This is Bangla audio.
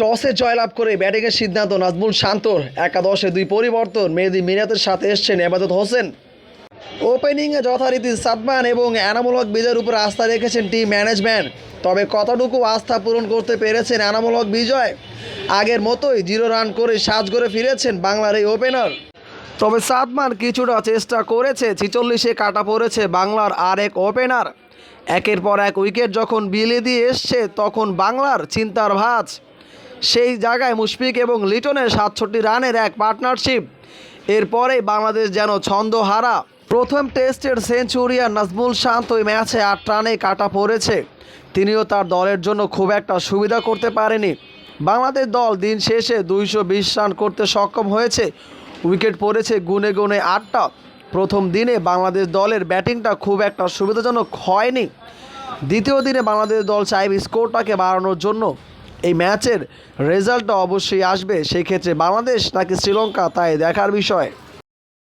টসে জয়লাভ করে ব্যাটিংয়ের সিদ্ধান্ত নাজমুল শান্তর। একাদশে দুই পরিবর্তন। মেহেদি মিনাতের সাথে এসছেন এবাদত হোসেন। ওপেনিংয়ে যথারীতি সাদমান এবং এনামুল হক বিজয়ের উপর আস্থা রেখেছেন টিম ম্যানেজমেন্ট তবে কতটুকু আস্থা পূরণ করতে পেরেছেন এনামুল হক বিজয়? আগের মতোই জিরো রান করে সাজ করে ফিরেছেন বাংলার এই ওপেনার তবে সাদমান কিছুটা চেষ্টা করেছে, ছিচল্লিশে কাটা পড়েছে বাংলার আরেক ওপেনার একের পর এক উইকেট যখন বিলে দিয়ে এসছে, তখন বাংলার চিন্তার ভাঁজ। সেই জায়গায় মুশফিক এবং লিটনের সাতষট্টি রানের এক পার্টনারশিপ। এরপরেই বাংলাদেশ যেন ছন্দ হারা প্রথম টেস্টের সেঞ্চুরিয়ান নাজমুল শান্ত ওই ম্যাচে আট রানে কাটা পড়েছে। তিনিও তার দলের জন্য খুব একটা সুবিধা করতে পারেনি। বাংলাদেশ দল দিন শেষে দুইশো বিশ রান করতে সক্ষম হয়েছে। উইকেট পড়েছে গুনে গুনে আটটা। প্রথম দিনে বাংলাদেশ দলের ব্যাটিংটা খুব একটা সুবিধাজনক হয়নি। দ্বিতীয় দিনে বাংলাদেশ দল চাইবে স্কোরটাকে বাড়ানোর জন্য। এই ম্যাচের রেজাল্টটা অবশ্যই আসবে সেক্ষেত্রে বাংলাদেশ নাকি শ্রীলঙ্কা তাই দেখার বিষয়।